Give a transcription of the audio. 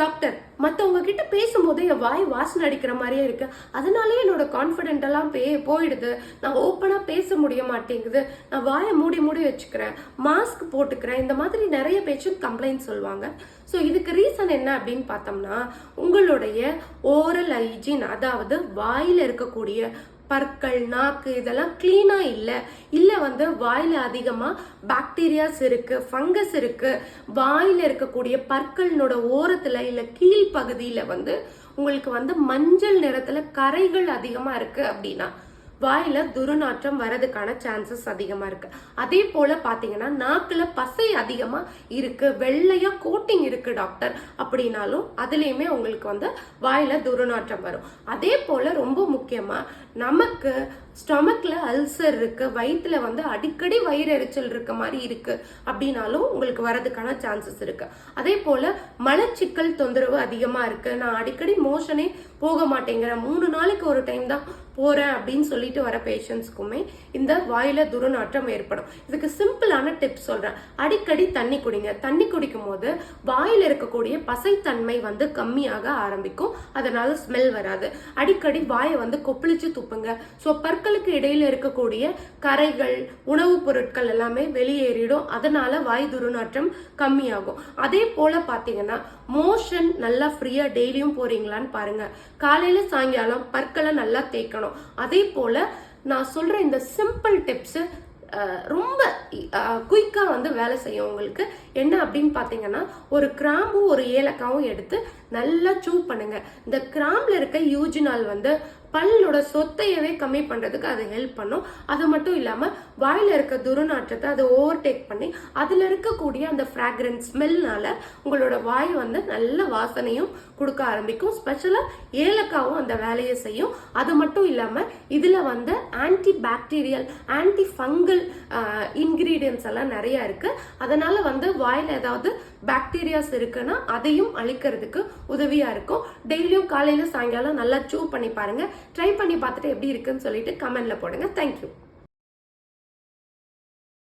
Doctor மற்றவங்க கிட்ட பேசும்போது என் வாய் வாசனை அடிக்கிற மாதிரியே இருக்கு. அதனாலே என்னோட கான்ஃபிடென்ட் எல்லாம் பே போயிடுது. நான் ஓப்பனாக பேச முடிய மாட்டேங்குது. நான் வாயை மூடி மூடி வச்சுக்கிறேன். மாஸ்க் போட்டுக்கிறேன். இந்த மாதிரி நிறைய பேஷண்ட் கம்ப்ளைண்ட் சொல்லுவாங்க. ஸோ இதுக்கு ரீசன் என்ன அப்படின்னு பார்த்தோம்னா உங்களுடைய ஓரல் ஹைஜீன் அதாவது வாயில் இருக்கக்கூடிய பற்கள் நாக்கு இதெல்லாம் கிளீனா இல்லை. இல்லை வந்து வாயில அதிகமா பாக்டீரியாஸ் இருக்கு ஃபங்கஸ் இருக்கு. வாயில இருக்கக்கூடிய பற்களினோட ஓரத்துல இல்ல கீழ் பகுதியில் வந்து உங்களுக்கு வந்து மஞ்சள் நிறத்துல கரைகள் அதிகமா இருக்கு அப்படின்னா வாயில துர்நாற்றம் வரதுக்கான சான்சஸ் அதிகமா இருக்கு. அதே போல பாத்தீங்கன்னா நாக்குல பசை அதிகமா இருக்கு. வெள்ளையா கோட்டிங் இருக்கு டாக்டர் அப்படின்னாலும் அதுலயுமே உங்களுக்கு வந்து வாயில துர்நாற்றம் வரும். அதே போல ரொம்ப முக்கியமா நமக்கு ஸ்டொமக்ல அல்சர் இருக்கு. வயிற்றுல வந்து அடிக்கடி வயிறு எரிச்சல் இருக்க மாதிரி இருக்கு. அப்படின்னாலும் உங்களுக்கு வரதுக்கான சான்சஸ் இருக்கு. அதே போல மலச்சிக்கல் தொந்தரவு அதிகமா இருக்கு. நான் அடிக்கடி மோஷனே போக மாட்டேங்கிறேன் மூணு நாளைக்கு ஒரு டைம் தான் போகிறேன் அப்படின்னு சொல்லிட்டு வர பேஷண்ட்ஸ்க்குமே இந்த வாயில துர்நாற்றம் ஏற்படும். இதுக்கு சிம்பிளான டிப்ஸ் சொல்கிறேன் அடிக்கடி தண்ணி குடிங்க. தண்ணி குடிக்கும் போது வாயில் இருக்கக்கூடிய பசைத்தன்மை வந்து கம்மியாக ஆரம்பிக்கும். அதனால ஸ்மெல் வராது. அடிக்கடி வாயை வந்து கொப்பளிச்சு துப்புங்க. ஸோ பற்களுக்கு இடையில் இருக்கக்கூடிய கரைகள் உணவுப் பொருட்கள் எல்லாமே வெளியேறிடும். அதனால வாய் துர்நாற்றம் கம்மியாகும். அதே போல பார்த்தீங்கன்னா மோஷன் நல்லா ஃப்ரீயாக டெய்லியும் போறீங்களான்னு பாருங்க. காலையில சாயங்காலம் பற்களை நல்லா தேய்க்கணும். அதே போல் நான் சொல்கிற இந்த சிம்பிள் டிப்ஸ் ரொம்ப குயிக்காக வந்து வேலை செய்யும் உங்களுக்கு என்ன அப்படின்னு பார்த்தீங்கன்னா ஒரு கிராம்பும் ஒரு ஏலக்காவும் எடுத்து நல்லா சூ பண்ணுங்க. இந்த கிராம்ல இருக்க யூஜினால் வந்து பல்லோட சொத்தையவே கம்மி பண்றதுக்கு அது ஹெல்ப் பண்ணும். அது மட்டும் இல்லாம வாயில இருக்க துர்நாற்றத்தை அதை ஓவர்டேக் பண்ணி அதுல இருக்கக்கூடிய அந்த ஃப்ராக்ரன்ஸ் ஸ்மெல்னால உங்களோட வாய் வந்து நல்ல வாசனையும் கொடுக்க ஆரம்பிக்கும். ஸ்பெஷலா ஏலக்காவும் அந்த வேலையை செய்யும். அது மட்டும் இல்லாம இதுல வந்து anti bacterial anti fungal ingredients எல்லாம் நிறைய இருக்கு. அதனால வந்து வாயில ஏதாவது பாக்டீரியாஸ் இருக்குன்னா அதையும் அழிக்கிறதுக்கு உதவியாக இருக்கும். டெய்லியும் காலையில் சாயங்காலம் நல்லா சூவ் பண்ணி பாருங்கள் ட்ரை பண்ணி பார்த்துட்டு எப்படி இருக்குன்னு சொல்லிட்டு கமெண்டில் போடுங்க. தேங்க்யூ